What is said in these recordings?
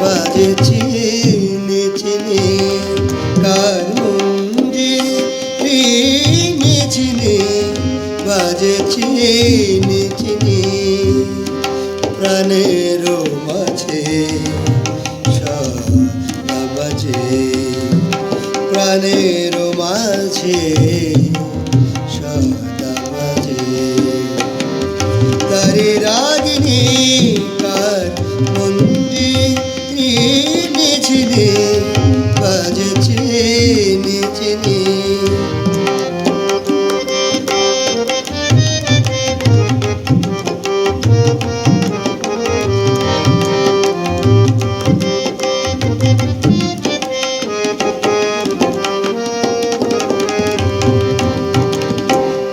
বাজে চিনি চিনি কার মঞ্জি চিনি চিনি বাজে চিনি চিনি প্রাণের মাঝে বাজে প্রাণের মাঝে মন্দি চিনি বাজছে চিনি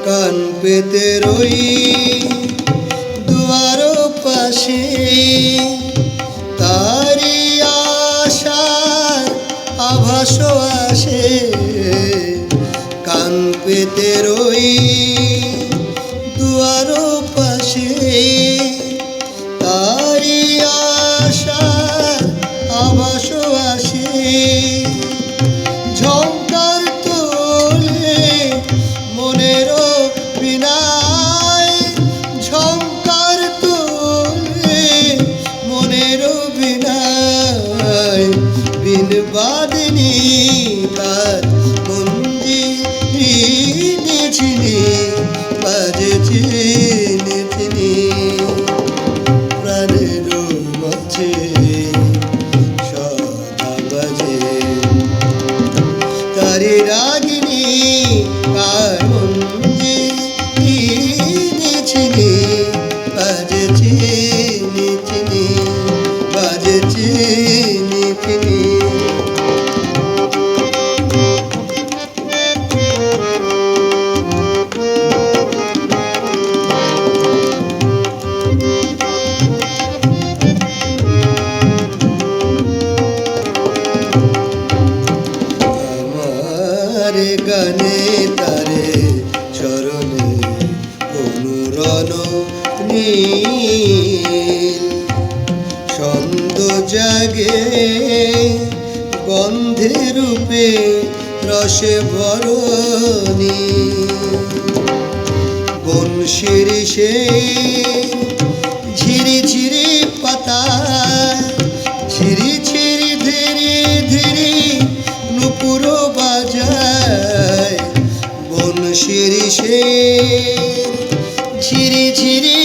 কান পেতে রই দুয়ার পাশে। আভাস আসে কান পেতে রই দুয়ারো পাশে। তারি আশা আভাস আসে ঝঙ্কার তোলে মনের চিনি আমার গানে তারে চরণে অনুরণ নীল জাগে গন্ধে রূপে রসে ভরণী। বনশির সে ঝিরি ঝিরি পাতা, ঝিরি ঝিরি ধীরে ধীরে নুপুর বাজায়। বনশির সে ঝিরি ঝিরি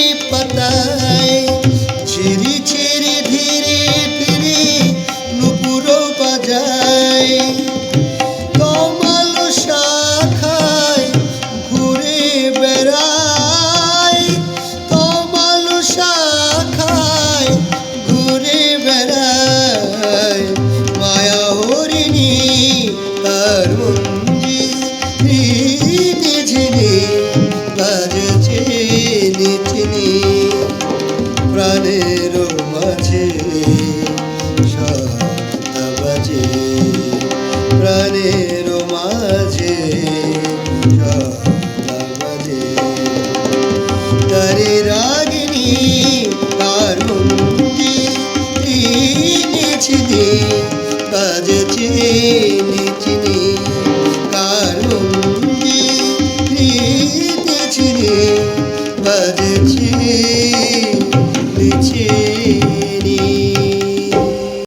মাঝে প্রাণের মাঝে মাঝে তারে রাগিনী কারুন্তি নিচিনি বাজেছে নিচিনি কারুন্তি নিচিনি বাজে